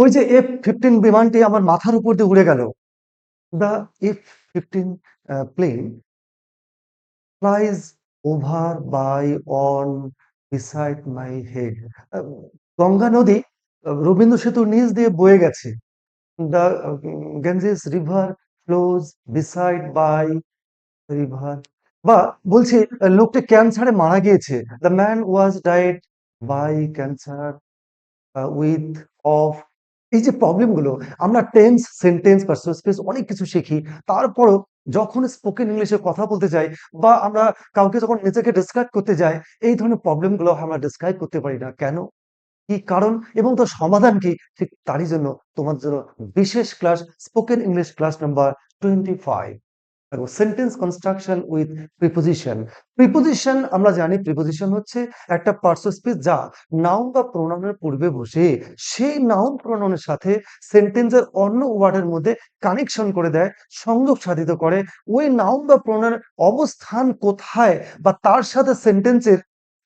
ওই যে F fifteen বিমানটি আমার মাথার উপর দিয়ে উড়ে গেল। The F fifteen plane flies over by on beside my head Ganga নদী রবীন্দ্র সেতুর নিচ দিয়ে বয়ে গেছে। The Ganges river flows beside by river বা, বলছে লোকটি ক্যান্সারে মারা গিয়েছে। The man was died by cancer with of এই যে প্রবলেমগুলো আমরা টেন্স সেন্টেন্স পার্সপেস স্পেস অনেক কিছু শিখি। তারপরও যখন স্পোকেন ইংলিশে কথা বলতে যাই বা আমরা কাউকে যখন নিজেকে ডিসক্রাইব করতে যাই, এই ধরনের প্রবলেমগুলো আমরা ডিসক্রাইব করতে পারি না। কেন? কি কারণ? এবং তার সমাধান কি? ঠিক তারই জন্য তোমার জন্য বিশেষ class spoken English class number twenty five sentence construction with preposition preposition আমরা জানি প্রিপোজিশন হচ্ছে একটা পার্সো স্পিচ যা নাউন বা প্রোনাউনের পূর্বে বসে, সেই নাউন প্রোনাউনের সাথে সেন্টেন্সের অন্য ওয়ার্ডের মধ্যে কানেকশন করে দেয়, সংযোগ সাধিত করে। ওই নাউন বা প্রোনাউনের অবস্থান কোথায় বা তার সাথে সেন্টেন্সের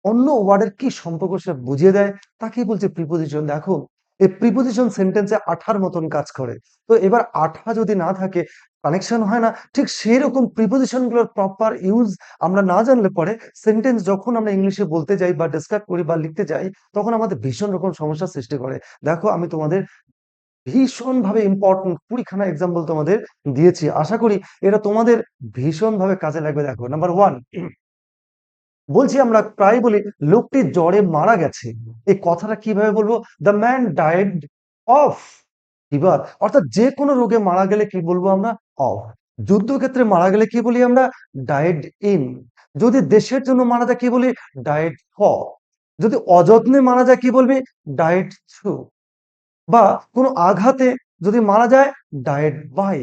অন্য ওয়ার্ডের কি সম্পর্ক সে বুঝিয়ে দেয়, তাকেই বলছে প্রিপোজিশন দেখো এই প্রিপোজিশন সেন্টেন্সে আঠার মতন কাজ করে। তো এবার আঠা যদি না থাকে কানেকশন হয় না, ঠিক সেই রকম প্রিপোজিশনগুলোর প্রপার ইউজ আমরা না জানলে পরে সেন্টেন্স যখন আমরা ইংলিশে বলতে যাই বা ডিসক্রাইব করি বা লিখতে যাই, তখন আমাদের ভীষণ রকম সমস্যার সৃষ্টি করে। দেখো, আমি তোমাদের ভীষণ ভাবে ইম্পর্টেন্ট কুড়িখানা এক্সাম্পল তোমাদের দিয়েছি। আশা করি এটা তোমাদের ভীষণ ভাবে কাজে লাগবে। দেখো নাম্বার ওয়ান বলছি আমরা প্রায় বলি, লোকটি জ্বরে মারা গেছে। এই কথাটা কীভাবে বলব? The man died of fever অর্থাৎ যে কোনো রোগে মারা গেলে কি বলব আমরা? অফ যুদ্ধক্ষেত্রে মারা গেলে কি বলি আমরা? ডায়েড ইন যদি দেশের জন্য মারা যায় কি বলি? ডায়েট ফর যদি অযত্নে মারা যায় কি বলবি? ডায়েট থ্রু বা কোনো আঘাতে যদি মারা যায়? ডায়েট বাই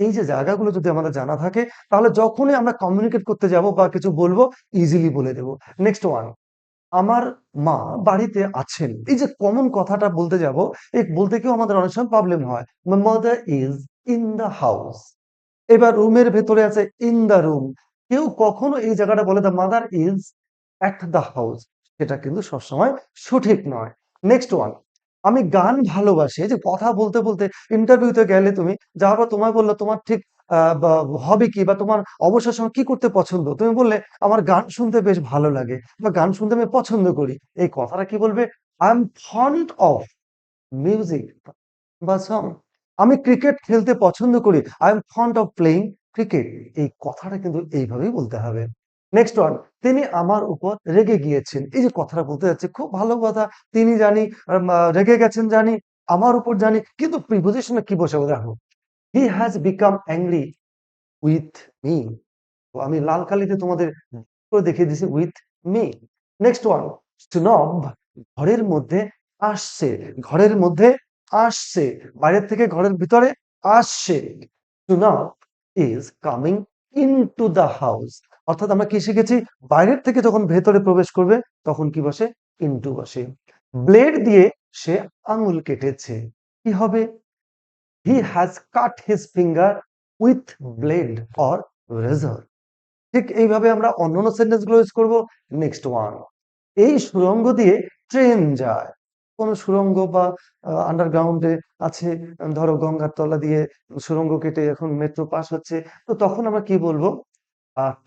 এই যে জায়গাগুলো যদি আমাদের জানা থাকে, তাহলে যখনই আমরা কমিউনিকেট করতে যাব বা কিছু বলব ইজিলি বলে দেবো। নেক্সট ওয়ান আমার মা বাড়িতে আছেন। এই যে কমন কথাটা বলতে যাব এই বলতে কেউ আমাদের অনেক সময় প্রবলেম হয়। Mother is in the house এবার রুমের ভেতরে আছে ইন দ্য রুম কেউ কখনো এই জায়গাটা বলে the mother is at the house সেটা কিন্তু সবসময় সঠিক নয়। নেক্সট ওয়ান আমি গান ভালোবাসি যে কথা বলতে বলতে ইন্টারভিউতে গেলে তুমি যাওয়ার পর তোমায় বলল, তোমার ঠিক হবি কি বা তোমার অবসর সময় কি করতে পছন্দ? তুমি বললে, আমার গান শুনতে বেশ ভালো লাগে বা গান শুনতে আমি পছন্দ করি। এই কথাটা কি বলবে? I am fond of music বা সং আমি ক্রিকেট খেলতে পছন্দ করি। I am fond of playing cricket এই কথাটা কিন্তু এইভাবেই বলতে হবে। নেক্সট ওয়ান তিনি আমার উপর রেগে গিয়েছেন। এই যে কথাটা বলতে যাচ্ছে, খুব ভালো কথা। তিনি জানি রেগে গেছেন জানি, আমার উপর জানি, কিন্তু প্রিপোজিশনে কি বসে দেখো? He has become angry with me আমি লাল কালিতে তোমাদের দেখিয়ে দিছি with me next one snob ঘরের মধ্যে আসছে, ঘরের মধ্যে আসছে, বাইরের থেকে ঘরের ভিতরে আসছে। Snob is coming into the house অর্থাৎ আমরা কি শিখেছি? বাইরের থেকে যখন ভেতরে প্রবেশ করবে, তখন কি বসে? ইন্টু বসে। ব্লেড দিয়ে সে আঙুল কেটেছে। কি হবে? He has cut his finger with blade or razor ঠিক এইভাবে আমরা অন্যান্য সেন্টেন্সগুলো ইউজ করব। Next one. এই সুড়ঙ্গ দিয়ে ট্রেন যায়। কোন সুড়ঙ্গ বা আন্ডারগ্রাউন্ডে আছে, ধরো গঙ্গার তলা দিয়ে সুরঙ্গ কেটে এখন মেট্রো পাস হচ্ছে, তো তখন আমরা কি বলব?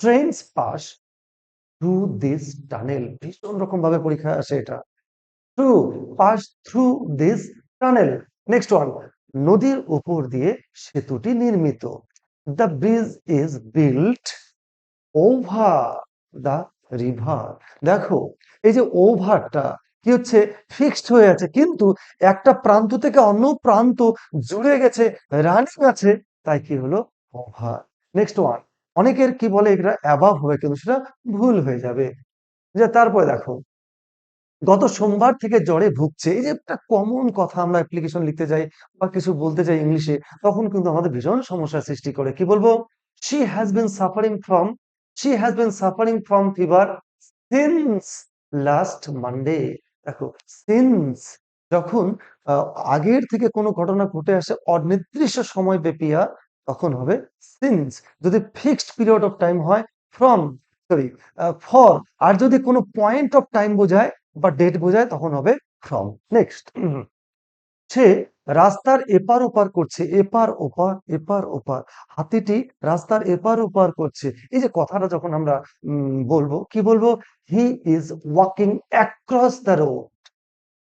Trains pass through this tunnel ভীষণ রকম ভাবে পরীক্ষায় আসে এটা। Through pass through this tunnel next one নদীর উপর দিয়ে সেতুটি নির্মিত। The bridge is built over the river দেখো, এই যে ওভারটা কি হচ্ছে? ফিক্সড হয়ে আছে। কিন্তু একটা প্রান্ত থেকে অন্য প্রান্ত জুড়ে গেছে রানিং আছে। তাই কি হলো? ওভার নেক্সট ওয়ান অনেকের কি বলে এটা অ্যাবাভ হবে, কিন্তু সেটা ভুল হয়ে যাবে। যে তারপরে দেখো, গত সোমবার থেকে জ্বরে ভুগছে, এই যে একটা কমন কথা আমরা অ্যাপ্লিকেশন লিখতে যাই বা কিছু বলতে যাই ইংলিশে তখন কিন্তু আমাদের ভীষণ সমস্যার সৃষ্টি করে। কি বলব? She has been suffering from she has been suffering from fever since last Monday দেখো সিন্স যখন আগের থেকে কোনো ঘটনা ঘটে আসে, অনির্দিষ্ট সময় ব্যাপিয়া তখন হবে সিন্স যদি ফিক্সড পিরিয়ড অফ টাইম হয় ফ্রম সরি ফর আর যদি কোনো পয়েন্ট অফ টাইম বোঝায় বা ডেট বোঝায়, তখন হবে ফ্রম নেক্সট সে রাস্তার এপার ওপার করছে, এপার ওপার এপার ওপার। হাতিটি রাস্তার এপার ওপার করছে। এই যে কথাটা যখন আমরা বলব, কি বলব? He is walking across the road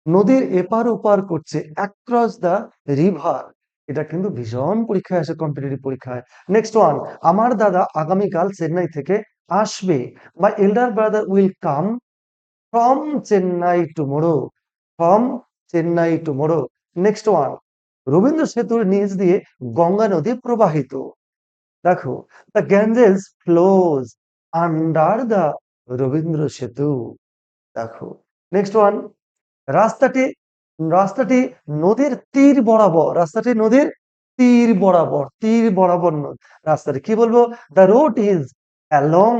নদীর এপার ওপার করছে অ্যাক্রস দ্য রিভার এটা কিন্তু ভীষণ পরীক্ষায় আসে কম্পিটিটিভ পরীক্ষায়। নেক্সট ওয়ান আমার দাদা আগামীকাল চেন্নাই থেকে আসবে my elder brother will come from Chennai tomorrow from Chennai tomorrow next one Rabindra সেতুর নিচ দিয়ে গঙ্গা নদী প্রবাহিত। দেখো the Ganges flows under the Rabindra Setu. দেখো নেক্সট ওয়ান রাস্তাটি রাস্তাটি নদীর তীর বরাবর, রাস্তাটি নদীর তীর বরাবর তীর বরাবর ন- রাস্তাটি কি বলব? The road is along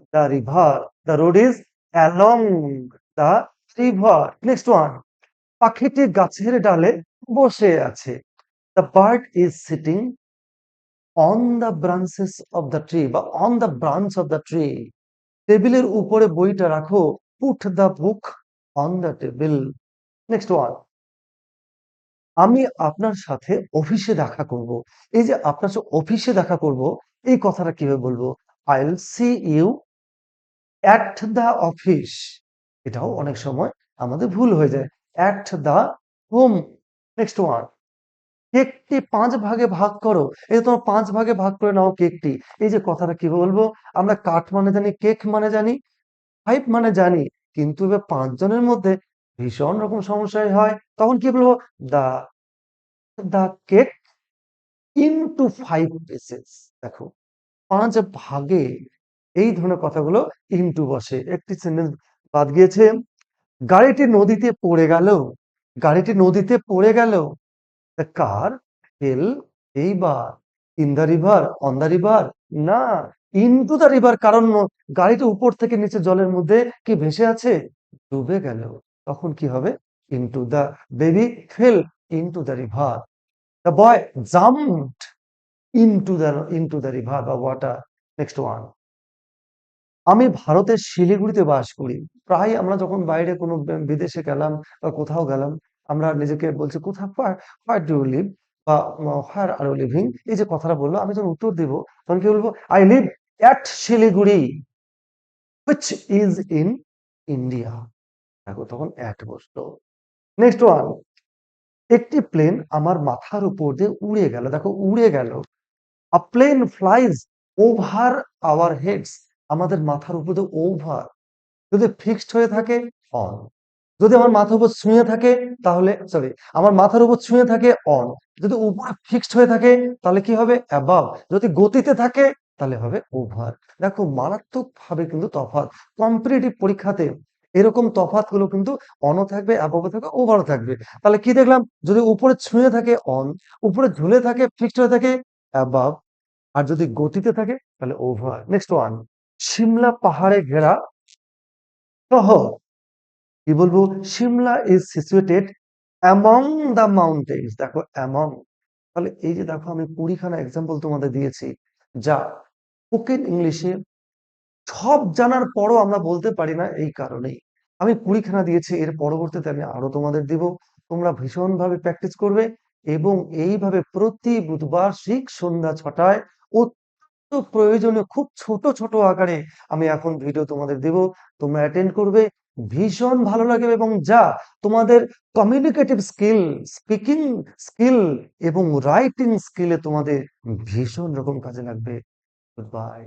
the river the road is along the river next one পাখিটি গাছের ডালে বসে আছে। The bird is sitting on the branches of the tree বা on the branch of the tree টেবিলের উপরে বইটা রাখো। Put the book on the table next one আমি আপনার সাথে অফিসে দেখা করব। এই যে আপনার সাথে অফিসে দেখা করব, এই কথাটা কীভাবে বলব? I will see you at the office এটাও অনেক সময় আমাদের ভুল হয়ে যায়। At the home next one কেকটি পাঁচ ভাগে ভাগ করো। এই তোমার পাঁচ ভাগে ভাগ করে নাও কেকটি। এই যে কথাটা কীভাবে বলব? আমরা কাঠ মানে জানি, কেক মানে জানি ফাইভ মানে জানি, কিন্তু এবার পাঁচজনের মধ্যে ভীষণ রকম সমস্যায় হয়, তখন কি বলব? The the cake into five pieces দেখো, পাঁচ ভাগে এই ধরনের কথাগুলো ইনটু বসে। একটি সেন্টেন্স বাদ গিয়েছে, গাড়িটি নদীতে পড়ে গেল। গাড়িটি নদীতে পড়ে গেল। The car? ফেল এইবার in the river on the river না ইনটু দ্য রিভার কারণ গাড়িটা উপর থেকে নিচে জলের মধ্যে কি ভেসে আছে? ডুবে গেল। তখন কি হবে? Into the baby fell into the river the boy jumped into the into the river বা ওয়াটার নেক্সট ওয়ান আমি ভারতের শিলিগুড়িতে বাস করি। প্রায় আমরা যখন বাইরে কোনো বিদেশে গেলাম বা কোথাও গেলাম, আমরা নিজেকে বলছি কোথাও হোয়ার ডু লিভ বা হোয়ার আর লিভিং এই যে কথাটা বলল, আমি যখন উত্তর দিব, তখন কি বলব? I live at Siliguri which is in India দেখো তখন অ্যাট বসল। নেক্সট ওয়ান একটি প্লেন আমার মাথার উপর দিয়ে উড়ে গেল। দেখো, উড়ে গেল। A plane flies over our heads আমাদের মাথার উপর দিয়ে ওভার যদি ফিক্সড হয়ে থাকে অন যদি আমার মাথার উপর ছুঁয়ে থাকে, তাহলে সরি আমার মাথার উপর ছুঁয়ে থাকে অন যদি উপরে ফিক্সড হয়ে থাকে, তাহলে কি হবে? অ্যাবাভ যদি গতিতে থাকে, তাহলে হবে ওভার দেখো মারাত্মক ভাবে কিন্তু তফাৎ। কম্পিটিটিভ পরীক্ষাতে এরকম তফাৎ গুলো কিন্তু অনও থাকবে অ্যাবাভ থাকবে ওভারও থাকবে। তাহলে কি দেখলাম? যদি উপরে ছুঁয়ে থাকে অন উপরে ঝুলে থাকে ফিক্সড হয়ে থাকে অ্যাবাভ আর যদি গতিতে থাকে, তাহলে ওভার নেক্সট ওয়ান সিমলা পাহাড়ে ঘেরা শহর। কি বলব? Shimla is situated among the mountains দেখো অ্যামং তাহলে এই যে দেখো, আমি কুড়িখানা এক্সাম্পল তোমাদের দিয়েছি, যা স্পোকেন ইংলিশে সব জানার পরও আমরা বলতে পারি না এই কারণেই। আমি কুড়িখানা দিয়েছি, এর পরবর্তীতে আমি আরও তোমাদের দিব। তোমরা ভীষণভাবে প্র্যাকটিস করবে এবং এইভাবে প্রতি বুধবার ঠিক সন্ধ্যা ছটায় অত্যন্ত প্রয়োজনীয়, খুব ছোট ছোট আকারে আমি এখন ভিডিও তোমাদের দেব। তোমরা অ্যাটেন্ড করবে, ভীষণ ভালো লাগবে এবং যা তোমাদের কমিউনিকেটিভ স্কিল স্পিকিং স্কিল এবং রাইটিং স্কিলে তোমাদের ভীষণ রকম কাজে লাগবে। Good bye